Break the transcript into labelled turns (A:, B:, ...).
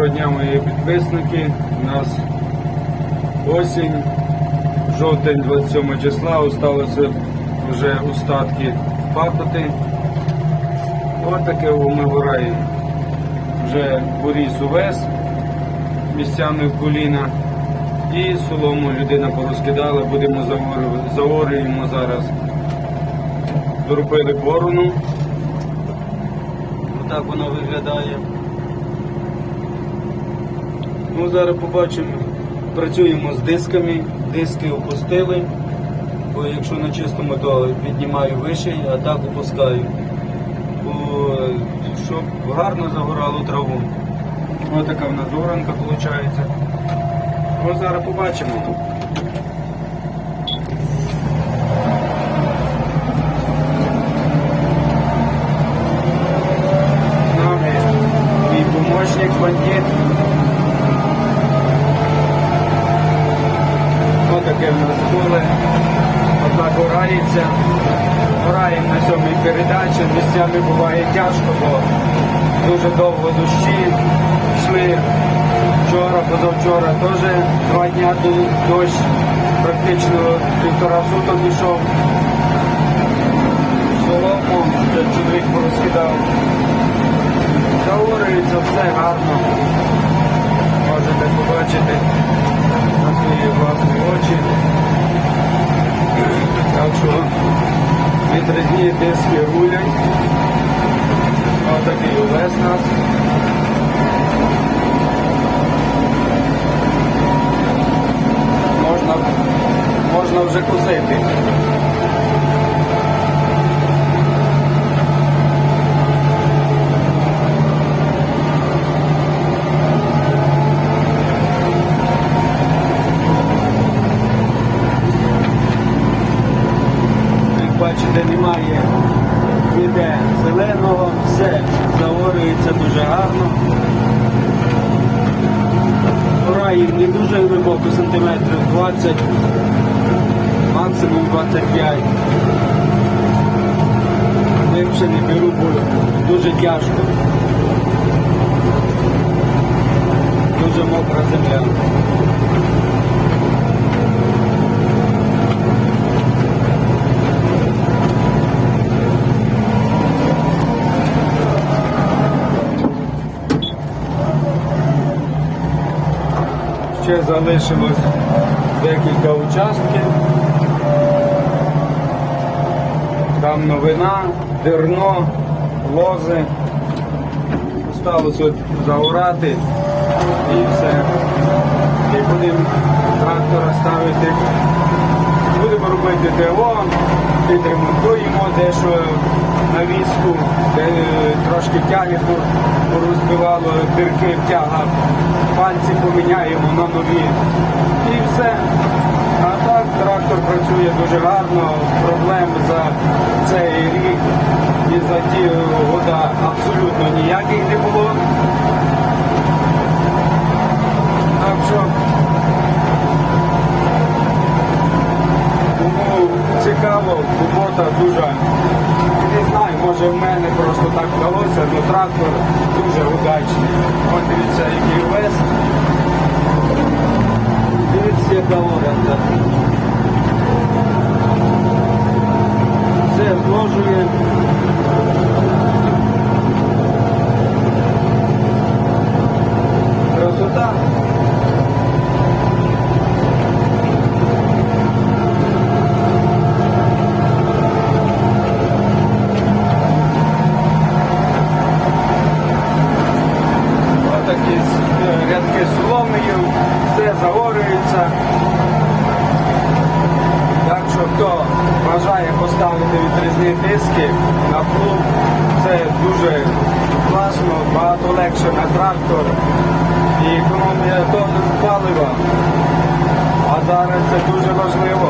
A: Доброго дня, мої підписники. У нас осінь, жовтень 27 числа, осталося вже остатки впахати. Ось таке ми гораємо. Вже поріс увес місцями коліна. І солому людина порозкидала, будемо заорюємо зараз. Доробили борону. Отак вона виглядає. Ну, зараз побачимо, працюємо з дисками, диски опустили, бо якщо на чистому, то піднімаю вище, а так опускаю. Бо, щоб гарно загорало траву. Ось така в нас горанка виходить. Ми зараз побачимо. З нами мій помощник бандит. Ось таке в нас поле. Однак горається. Гораємо на сьомій передачі. Місцями буває тяжко, бо дуже довго дощі йшли. Вчора, позавчора теж два дня дощ, практично півтора суток йшов. Солому, чоловік порозкидав. Заурюється, все гарно. Відрізні диски рулять. Ось такий увес нас. Можна, можна вже бачите, немає ніде зеленого, все заорюється дуже гарно. Гораємо не дуже глибоко, сантиметрів 20, максимум 25. Глибше не беру, бо дуже тяжко. Дуже мокра земля. Ще залишилось декілька участків. Там новина, дерно, лози. Осталось от заорати і все. І будемо трактора ставити. Будемо робити ТО, підремонтуємо дещо на візку, де е, трошки пор- порозбивало, дирки в тягах, пальці поміняємо на нові. І все. А так трактор працює дуже гарно, проблем за цей рік і за ті года абсолютно ніяких не було. Так що цікаво, робота дуже. Не знаю, може в мене просто так вдалося, але трактор дуже удачні. От дивіться, який вес. Дивіться, яка оренда. Все зложує. Красота. Класно, багато легше на трактор і економія палива. А зараз це дуже важливо.